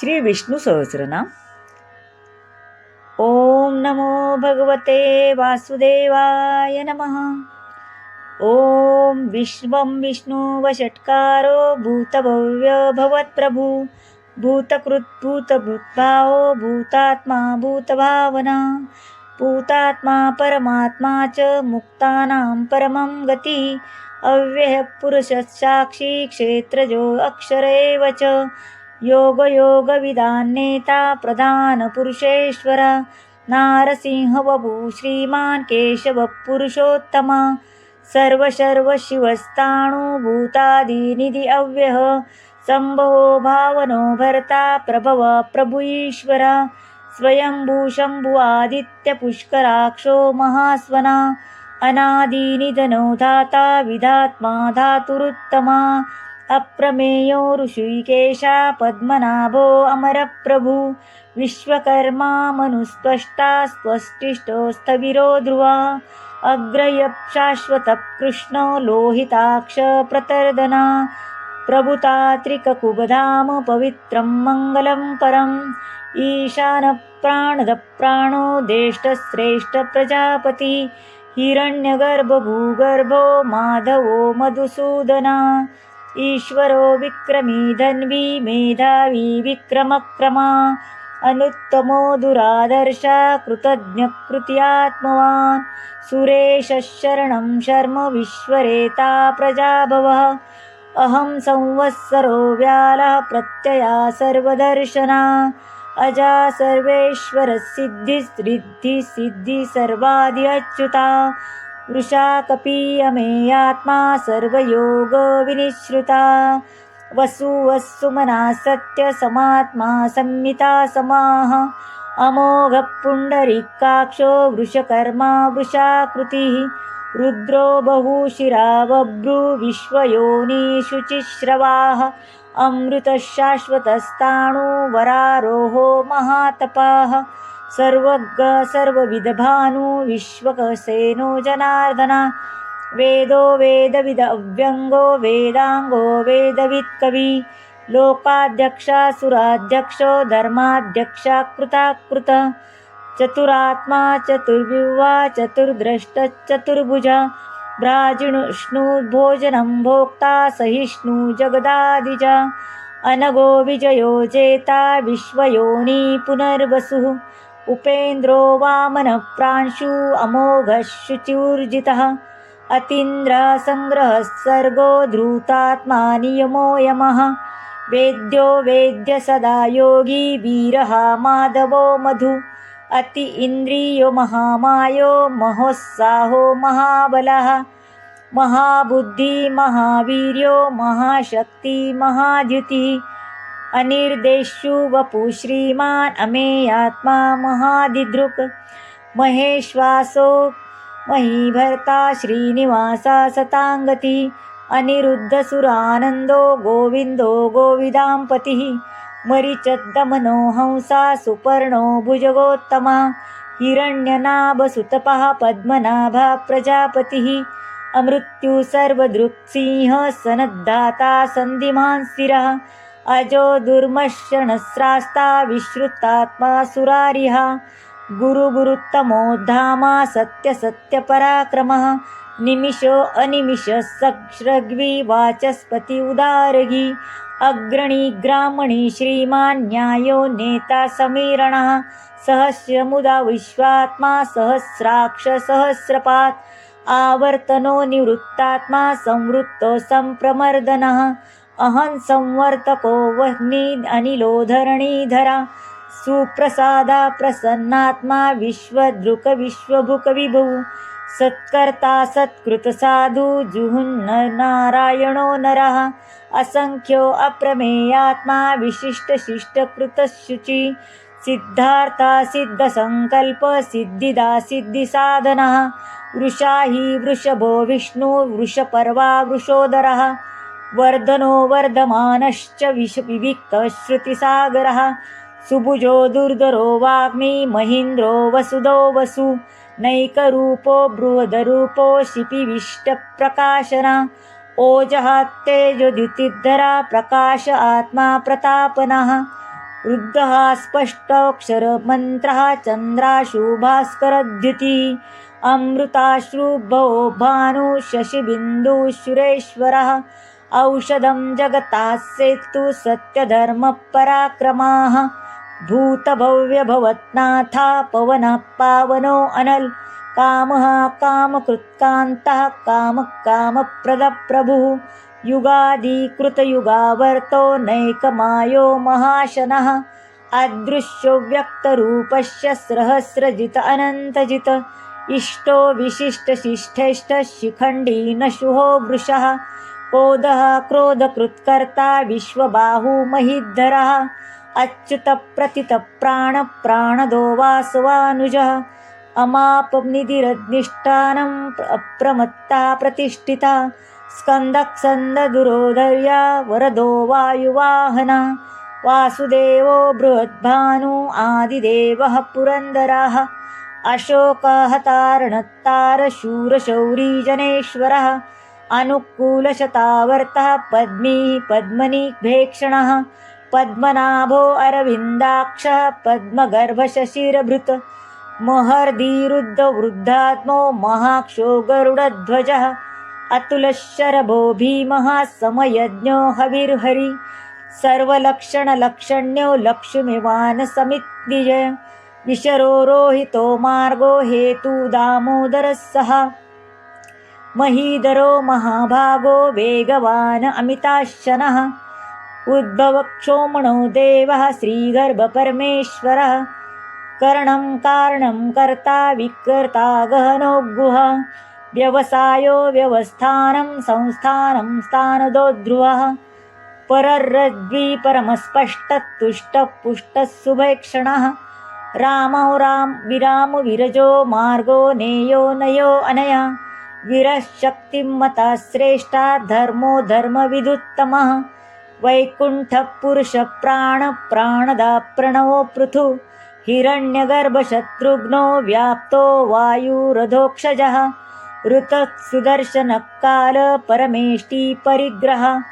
श्री विष्णू सहस्रनाम. ओम नमो भगवते वासुदेवाय नमः. ओम विश्वं विष्णुवषट्कारो भूतभव्य भवत्प्रभु. भूतकृत् भूतभूतभावो भूतात्मा भूतभावना. भूतात्मा परमात्मा च मुक्तानां परमं गति. अव्ययः पुरुषः साक्षी क्षेत्रजो अक्षर एव च योगयोगविदान्नेता प्रधानपुरुषेश्वर नारसिंहवभू श्रीमान् केशवपुरुषोत्तमा सर्वशर्वशिवस्ताणुभूतादिनिधि अव्यः सम्भवो भावनो भर्ता प्रभव प्रभु ईश्वर स्वयंभू शम्भु आदित्यपुष्कराक्षो महास्वना। अनादिनिधनो धाता विधात्मा धातुरुत्तमा। अप्रमेयो ऋषिकेशा पद्मनाभो अमरप्रभु। विश्वकर्मा मनुस्त्वष्टा स्वस्तिष्ठो स्थविरो ध्रुवा। अग्रयः शाश्वतः कृष्णो लोहिताक्ष प्रतर्दना। प्रभुतात्रिककुबधाम पवित्रं मङ्गलं परम्। ईशानप्राणदप्राणो देष्टश्रेष्ठप्रजापति हिरण्यगर्भभूगर्भो माधवो मधुसूदना ईश्वरो विक्रमी धन्वी मेधावी विक्रमक्रमा अनुत्तमो दुरादर्शा कृतज्ञकृत्यात्मवान् सुरेशशरणं शर्म विश्वरेता प्रजाभवः। अहं संवत्सरो व्यालः प्रत्यया सर्वदर्शना। अजा सर्वेश्वरसिद्धिसिद्धिसिद्धिसर्वादि अच्युता वृषा कपीयमेयात्मा सर्वयोगविनिश्रुता वसु वस्सुमना सत्यसमात्मा संमिता समाः अमोघपुण्डरीकाक्षो वृषकर्मा वृषाकृतिः। रुद्रो बहुशिरा बभ्रु विश्वयोनिशुचिश्रवाः अमृतशाश्वतस्ताणु वरारोहो महातपाः। सर्वज्ञ सर्वविदभानु विश्वकसेनो जनार्दना। वेदो वेदविद अव्यङ्गो वेदाङ्गो वेदवित्कवि। लोकाध्यक्षासुराध्यक्षो धर्माध्यक्षा कृताकृत। चतुरात्मा चतुर्विवा चतुर्द्रष्टचतुर्भुजा भ्राजिष्णुभोजनं भोक्ता सहिष्णु जगदादिजा। अनगो विजयो जेता विश्वयोनि पुनर्वसुः। उपेन्द्रो वामनप्रांशु अमोघः शुचिर्जितः अतीन्द्रसङ्ग्रहः सर्गो धृतात्मा नियमो यमः। वेद्यो वेद्य सदा योगी वीरः माधवो मधु। अति इन्द्रियो महामायो महोत्साहो महाबलः। महाबुद्धि महावीर्यो महाशक्ति महाद्युतिः अनिर्देशु वपु श्रीमान् अमेयात्मा महादिदृक् महेश्वासो महीभर्ता श्रीनिवासा सताङ्गति। अनिरुद्धसुरानन्दो गोविन्दो गोविदाम्पतिः। मरिचद्दमनो हंसा सुपर्णो भुजगोत्तमा। हिरण्यनाभसुतपः पद्मनाभा प्रजापतिः। अमृत्यु सर्वदृक्सिंह सनद्धाता सन्धिमान् स्थिरः अजो दुर्मशनस्रास्ता विश्रुतात्मा सुरारिहा। गुरुगुरुत्तमो धामा सत्यसत्यपराक्रमः निमिषो अनिमिष सग्रग्वी वाचस्पति उदारगी। अग्रणी ग्रामणी श्रीमान् न्यायो नेता समीरणः। सहस्रमुदा विश्वात्मा सहस्राक्ष सहस्रपात्। आवर्तनो निवृत्तात्मा संवृत्तो सम्प्रमर्दनः अहं संवर्तको वह्नि अनिलोधरणीधरा सुप्रसादा प्रसन्नात्मा विश्वदृक विश्वभुकविभुः सत्कर्ता सत्कृतसाधु जुहुन्न नारायणो नरः। असङ्ख्यो अप्रमेयात्मा विशिष्टशिष्टकृतशुचि सिद्धार्था सिद्धसङ्कल्प सिद्धिदा सिद्धिसाधनः। वृषा हि वृषभो विष्णु वृषपर्वा वृषोदरः। वर्धनो वर्धमानश्च विष विविक्तश्रुतिसागरः सुभुजो दुर्धरो वाग्मी महीन्द्रो वसुदो वसु। नैकरूपो बृहदरूपो शिपिविष्टप्रकाशना। ओजः तेजोद्युतिधरा प्रकाश आत्मा प्रतापनः। रुद्धः स्पष्टोऽक्षरमन्त्रः चन्द्राशुभास्करद्युतिः अमृताश्रुभो भानु शशिबिन्दुशुरेश्वरः औषधं जगता तु सत्यधर्मपराक्रमाः। भूतभव्यभवत्नाथा पवनः पावनो अनल्। कामः कामकृत्कान्तः कामः कामप्रदप्रभुः युगादिकृतयुगावर्तो नैकमायो महाशनः। अदृश्यो व्यक्तरूपस्य सहस्रजित अनन्तजित। इष्टो विशिष्टशिष्ठेष्ट शिखण्डी शुहो वृषः। कोदः क्रोधकृत्कर्ता विश्वबाहुमहिद्धरः अच्युतप्रथितप्राणप्राणदो वासुवानुजः। अमापनिधिरग्निष्ठानम् अप्रमत्ता प्रतिष्ठिता। स्कन्दक्सन्ददुरोधर्या वरदो वायुवाहना। वासुदेवो बृहद्भानु आदिदेवः पुरन्दरः। अशोकहतारणत्तारशूरशौरीजनेश्वरः। अनुकूलशतावर्तः पद्मी पद्मनिभेक्षणः पद्मनाभो अरविन्दाक्षः पद्मगर्भशशिरभृत महर्दीरुद्धवृद्धात्मो महाक्षो गरुडध्वजः अतुलशरभो भीमः समयज्ञो हविर्हरि सर्वलक्षणलक्षण्यो लक्ष्मीवानसमिद्विजय विशरो रोहितो मार्गो हेतु दामोदरः सः महीधरो महाभागो वेगवान् अमिताशनः उद्भवक्षोमणो देवः श्रीगर्भपरमेश्वरः। कर्णं कारणं कर्ता विकर्ता गहनो गुह। व्यवसायो व्यवस्थानं संस्थानं स्थानदो ध्रुवः पुष्टः सुभैक्षणः रामो राम विरामो विरजो मार्गो नेयो नयो अनया। विरशक्तिं मता श्रेष्ठा धर्मो धर्मविदुत्तमः। वैकुण्ठपुरुषप्राणप्राणदा प्रणवो पृथु। हिरण्यगर्भशत्रुघ्नो व्याप्तो वायुरधोक्षजः। ऋतसुदर्शनकाल परमेष्टिपरिग्रह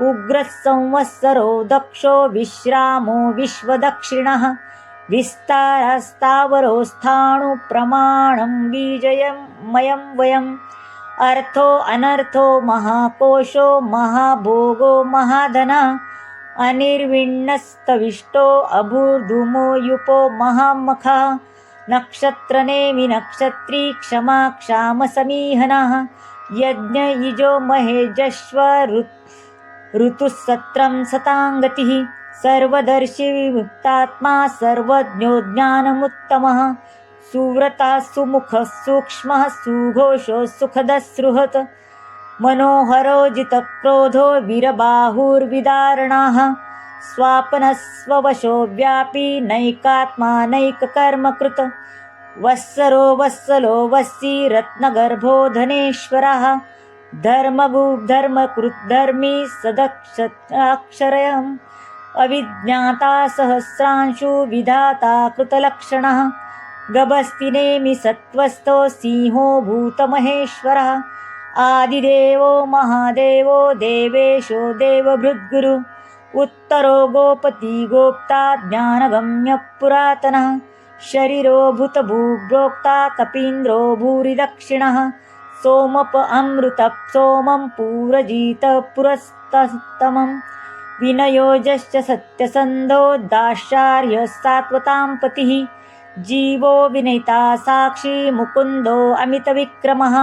उग्रः संवत्सरो दक्षो विश्रामो विश्वदक्षिणः। विस्तारस्तावरोस्थाणुप्रमाणं बीजयं मयं वयम्। अर्थो अनर्थो महाकोशो महाभोगो महाधना अनिर्विण्णस्तविष्टो अभूर्धूमो युपो महामखः नक्षत्रनेमि नक्षत्री क्षमा क्षामसमीहनः यज्ञयुजो महेजश्व ऋतुसत्रं सताङ्गतिः सर्वदर्शि विमुक्तात्मा सर्वज्ञो ज्ञानमुत्तमः सुव्रता सुमुखः सूक्ष्मः सुघोषो सुखदसृहत् मनोहरो जितक्रोधो वीरबाहुर्विदारणाः स्वापनस्ववशो व्यापी नैकात्मा नैककर्मकृत वत्सरो वत्सलो वस्सी रत्नगर्भो धनेश्वरः धर्मगुधर्मकृद्धर्मी सदक्षराक्षरयम् अविज्ञाता सहस्रांशु विधाता कृतलक्षणः गभस्तिनेमि सत्त्वस्थो सिंहो भूतमहेश्वरः। आदिदेवो महादेवो देवेशो देवभृद्गुरु। उत्तरो गोपति गोप्ता ज्ञानगम्यः पुरातनः। शरीरो भूतभूभ्रोक्ता कपीन्द्रो भूरिदक्षिणः। सोमप अमृतः सोमं पूरजीत पुरस्तमम् विनयोजश्च सत्यसन्धो दाशार्यः सात्वतां पतिः जीवो विनयता साक्षी मुकुन्दो अमितविक्रमः।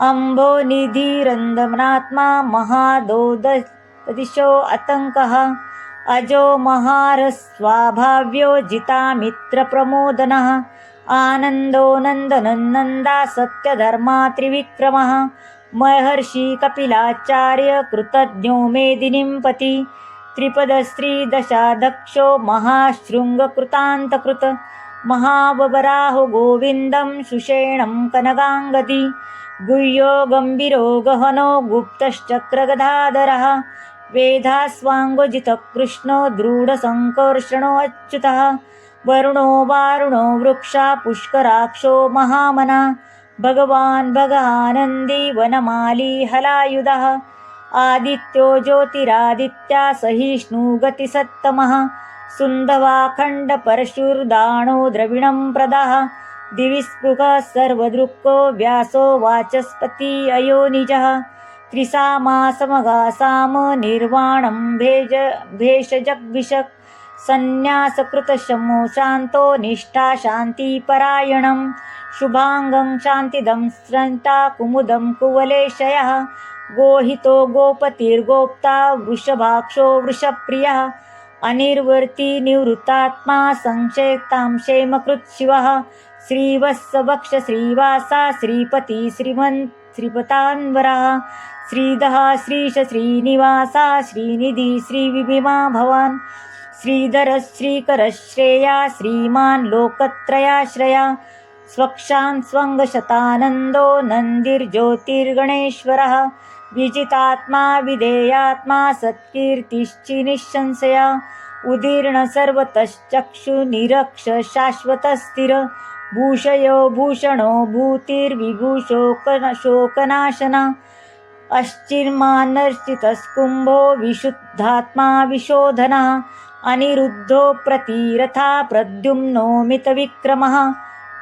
अम्भो निधिरन्दमनात्मा महादोददिशो अतङ्कः अजो महारस्वाभाव्यो जितामित्रप्रमोदनः आनन्दो नन्दनन्दा सत्यधर्मा त्रिविक्रमः। महर्षि कपिलाचार्य कृतज्ञो मेदिनींपति त्रिपदस्त्रीदशाध्यक्षो महाशृङ्गकृतान्तकृत। महाबबराहो गोविन्दं सुषेणं कनगाङ्गति गुह्यो गम्भीरो गहनो गुप्तश्चक्रगदाधरः वेधास्वाङ्गजितकृष्णो दृढसङ्कर्षणो अच्युतः वरुणो वारुणो वृक्षा पुष्कराक्षो महामना भगवान् भगानन्दी वनमाली हलायुधः आदित्यो ज्योतिरादित्या सहिष्णुगतिसत्तमः सुन्दवाखण्डपरशुर्दाणो द्रविणं प्रदः। दिवि स्पृहः सर्वदृक्को व्यासो वाचस्पति अयो निजः। त्रिसामासमगासाम निर्वाणं भेज भेषजग्विषक् सन्न्यासकृतशमो शान्तो निष्ठा शान्तिपरायणं। शुभाङ्गं शान्तिदं स्रन्ता कुमुदं कुवलेशयः। गोहितो गोपतिर्गोप्ता वृषभाक्षो वृषप्रियः। अनिर्वर्ती निवृत्तात्मा संक्षेप्तां क्षेमकृत् शिवः। श्रीवत्सवक्ष श्रीवासा श्रीपती श्रीमन् श्रीपतान्वरः। श्रीदः श्रीश श्रीनिवासा श्रीनिधी श्रीविभिमा भवान्। श्रीधर श्रीकरश्रेया श्रीमान् लोकत्रयाश्रया। स्वक्षान् स्वङ्गशतानन्दो नन्दिर्ज्योतिर्गणेश्वरः। विजितात्मा विधेयात्मा सत्कीर्तिश्चिनिःशंसया उदीर्ण सर्वतश्चक्षुनिरक्ष शाश्वतस्थिर भूषयो भूषणो भूतिर्विभूषो शोकनाशना अश्चिर्मानर्चितस्कुम्भो विशुद्धात्मा विशोधनः अनिरुद्धो प्रतिरथा प्रद्युम्नो मितविक्रमः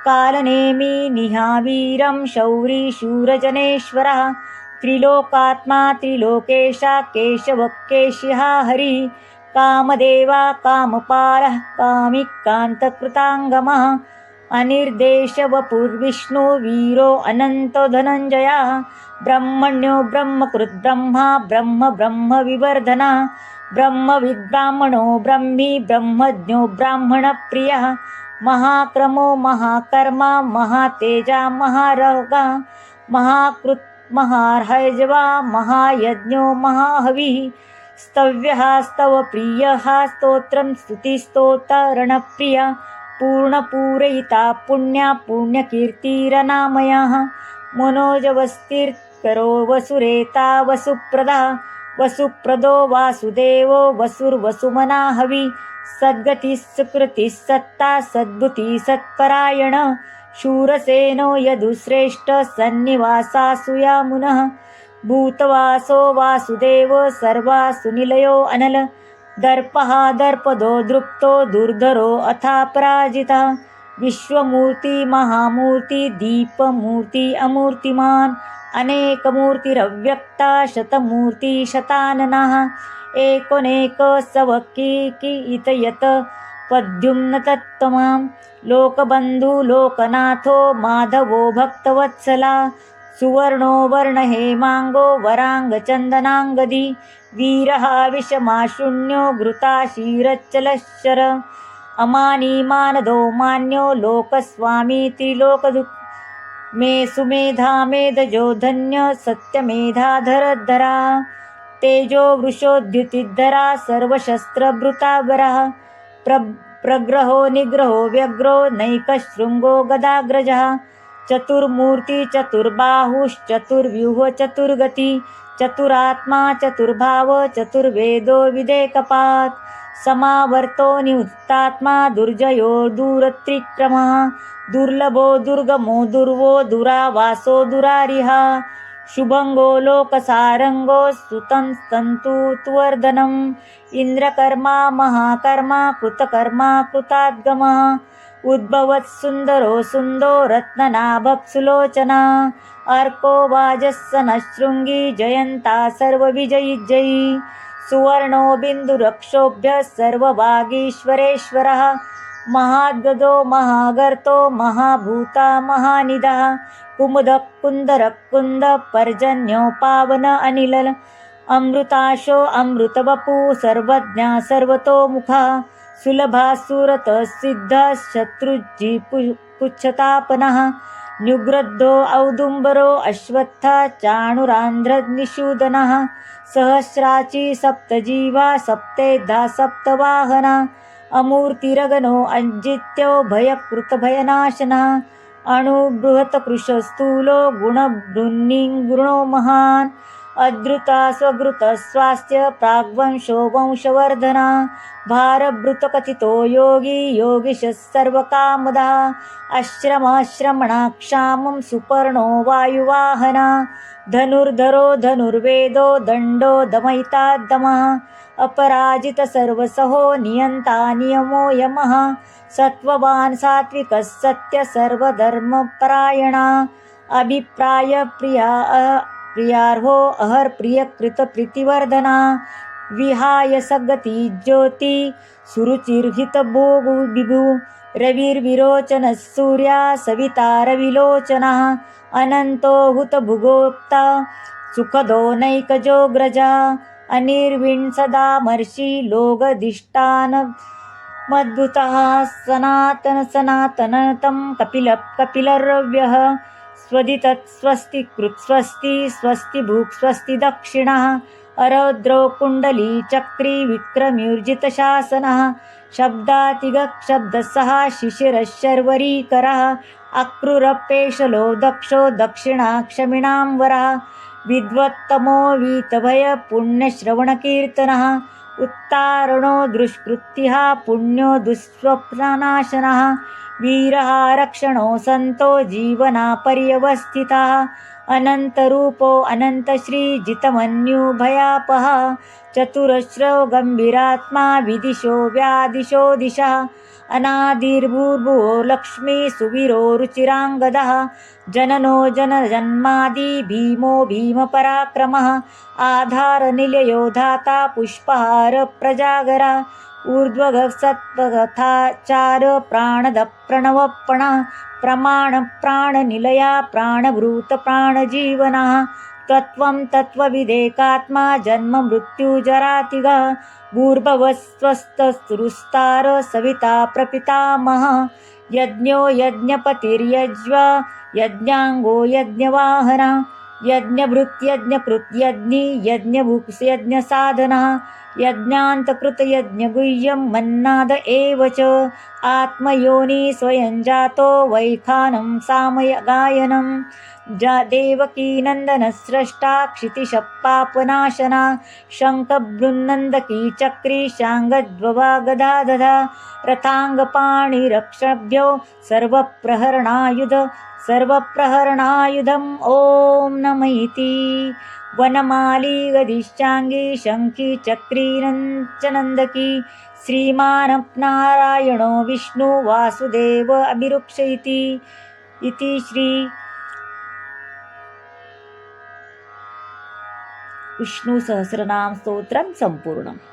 कालनेमि निहावीरं शौरी शूरजनेश्वरः त्रिलोकात्मा त्रिलोकेशा केशवकेशिहा हरिः कामदेवा कामपालः कामिकान्तकृताङ्गमः अनिर्देशवपुर्विष्णु वीरो अनन्तो धनञ्जयः ब्रह्मण्यो ब्रह्मकृद्ब्रह्मा ब्रह्म ब्रह्मविवर्धना ब्रह्मविद्ब्राह्मणो ब्रह्मी ब्रह्मज्ञो ब्राह्मणप्रियः महाक्रमो महाकर्मा महातेजा महारगा महाकृत् महार्हजवा महायज्ञो महाहविः। स्तव्यः स्तवप्रियः स्तोत्रं स्तुतिस्तोतरणप्रिया। पूर्णपूरयिता पुण्या पुण्यकीर्तिरनामयाः। मनोजवस्तिर्करो वसुरेता वसुप्रदा। वसुप्रदो वासुदेवो वसुर्वसुमना हवि सद्गतिः सुकृतिः सत्ता सद्बुतिः सत्परायण। शूरसेनो यदुश्रेष्ठ मुनः। भूतवासो वासुदेव सर्वासुनिलयो अनल। दर्पः दर्पदो दृप्तो दुर्धरो अथापराजिता विश्वमूर्ति महामूर्ति दीपमूर्ति अमूर्तिमान्। अनेकमूर्तिरव्यक्ता शतमूर्ति शताननः। एकोनेक सवकीकितयत पद्युम्न तत्त्वमां लोकबन्धु लोकनाथो माधवो भक्तवत्सला सुवर्णो वर्णहेमाङ्गो वराङ्गचन्दनाङ्गदी वीरः विषमाशून्यो घृताशीरच्चलश्चर अमानी मानदो मान्यो लोकस्वामी त्रिलोकदु मे सुमेधा मेधजो धन्य सत्यमेधाधरधरा तेजो वृषोद्युतिधरा सर्वशस्त्रभृतावरः प्र प्रग्रहो निग्रहो व्यग्रो नैकशृङ्गो गदाग्रजः। चतुर्मूर्ति चतुर्बाहुश्चतुर्व्यूह चतुर्गति। चतुरात्मा चतुर्भाव चतुर्वेदो विदेकपात्। समावर्तो निवृत्तात्मा दुर्जयो दूरत्रिक्रमः। दुर्लभो दुर्गमो दुर्वो दुरावासो दुरारिहा शुभङ्गो लोकसारङ्गो सुतं स्तन्तु त्वर्धनम् इन्द्रकर्मा महाकर्मा कृतकर्मा कृताद्गमः। उद्भवत् सुन्दरो सुन्दो रत्ननाभप्सुलोचना। अर्को वाजस्सनशृङ्गी जयन्ता सर्वविजयी जयी। सुवर्णो बिन्दुरक्षोभ्यः सर्वभागीश्वरेश्वरः। महाद्गदो महागर्तो महाभूता महानिधः। कुमुद कुन्दरः कुन्दः पर्जन्यो पावन अनिल अमृताशो अमृतवपु सर्वज्ञा सर्वतोमुखा। सुलभा सुरतः सिद्ध शत्रुजी पुच्छतापनः। न्युग्रद्धो औदुम्बरो अश्वत्थ चाणुरान्ध्रनिषूदनः। सहस्राची सप्तजीवा सप्तेधा सप्तवाहना अमूर्तिरगनो अञ्जित्यो भयकृतभयनाशनः। अणुबृहत्कृशस्थूलो गुणबृन्निङ्गुणो महान्। अद्रुता स्वगृतस्वास्थ्य प्राग्वंशो वंशवर्धना। भारभृतकथितो योगी योगिशः सर्वकामदा। आश्रमाश्रमणाक्षामं सुपर्णो वायुवाहना। धनुर्धरो धनुर्वेदो दण्डो दमयिताद्दमः दमः अपराजितसर्वसहो नियन्ता नियमो यमः। सत्त्ववान् सात्विकः सत्य सर्वधर्मपरायणा। अभिप्रायप्रिया प्रियार्हो अहर्प्रियकृतप्रीतिवर्धना विहाय सगती ज्योती सुरुचिर्हित सुरुचिर्हितभोगु बिभु। रविर्विरोचन सूर्या सविता रविलोचनः। अनन्तो हुतभुगोक्ता सुखदो नैकजोग्रजा अनिर्विण् सदा लोगधिष्ठान मद्भुतः सनातन सनातनतं कपिल कपिलरव्यः। स्वदितत् स्वस्ति कृत् स्वस्ति भूक् स्वस्ति दक्षिणः। अरौद्रौ कुण्डली चक्री विक्रम्यूर्जितशासनः। शब्दातिगशब्दसः शिशिरशर्वरीकरः अक्रूरपेशलो दक्षो दक्षिणाक्षमिणाम्बरः विद्वत्तमो वीतभयपुण्यश्रवणकीर्तनः। उत्तारणो दुष्कृत्यः पुण्यो दुःस्वप्ननाशनः वीरः रक्षणो सन्तो जीवनापर्यवस्थितः अनन्तरूपो अनन्तश्रीजितमन्युभयापः चतुरश्रो गम्भीरात्मा विदिशो व्यादिशो दिशः अनादिर्भूर्भुवो लक्ष्मी सुवीरो रुचिराङ्गदः जननो जनजन्मादि भीमो भीमपराक्रमः आधारनिलयो धाता पुष्पहारप्रजागर ऊर्ध्वगसत्त्वगथाचार सत्त्वगथाचार प्रमाणप्राणनिलया प्राणभूतप्राणजीवनः तत्त्वं तत्त्वविधेकात्मा जन्म मृत्युजरातिग भूर्भवस्वस्थस्तुरुस्तार सविता प्रपितामह। यज्ञो यज्ञपतिर्यज्व यज्ञाङ्गो यज्ञवाहन। यज्ञभुक्स् यज्ञसाधनः यज्ञान्तकृतयज्ञगुह्यं मन्नाद एव च। आत्मयोनि स्वयं जातो वैखानं सामयगायनं। जा देवकीनन्दनस्रष्टा क्षितिशपापनाशना शङ्खबृन्नन्दकी चक्री शाङ्गद्ववा गदा दधा रथाङ्गपाणिरक्षभ्यो सर्वप्रहरणायुध सर्वप्रहरणायुधम् ॐ नम इति वनमाली गदिश्चाङ्गी शङ्की चक्री श्रीमानप्नारायणो विष्णु वासुदेव अभिरुक्ष इति इति श्री विष्णुसहस्रनाम स्तोत्रं सम्पूर्णम्।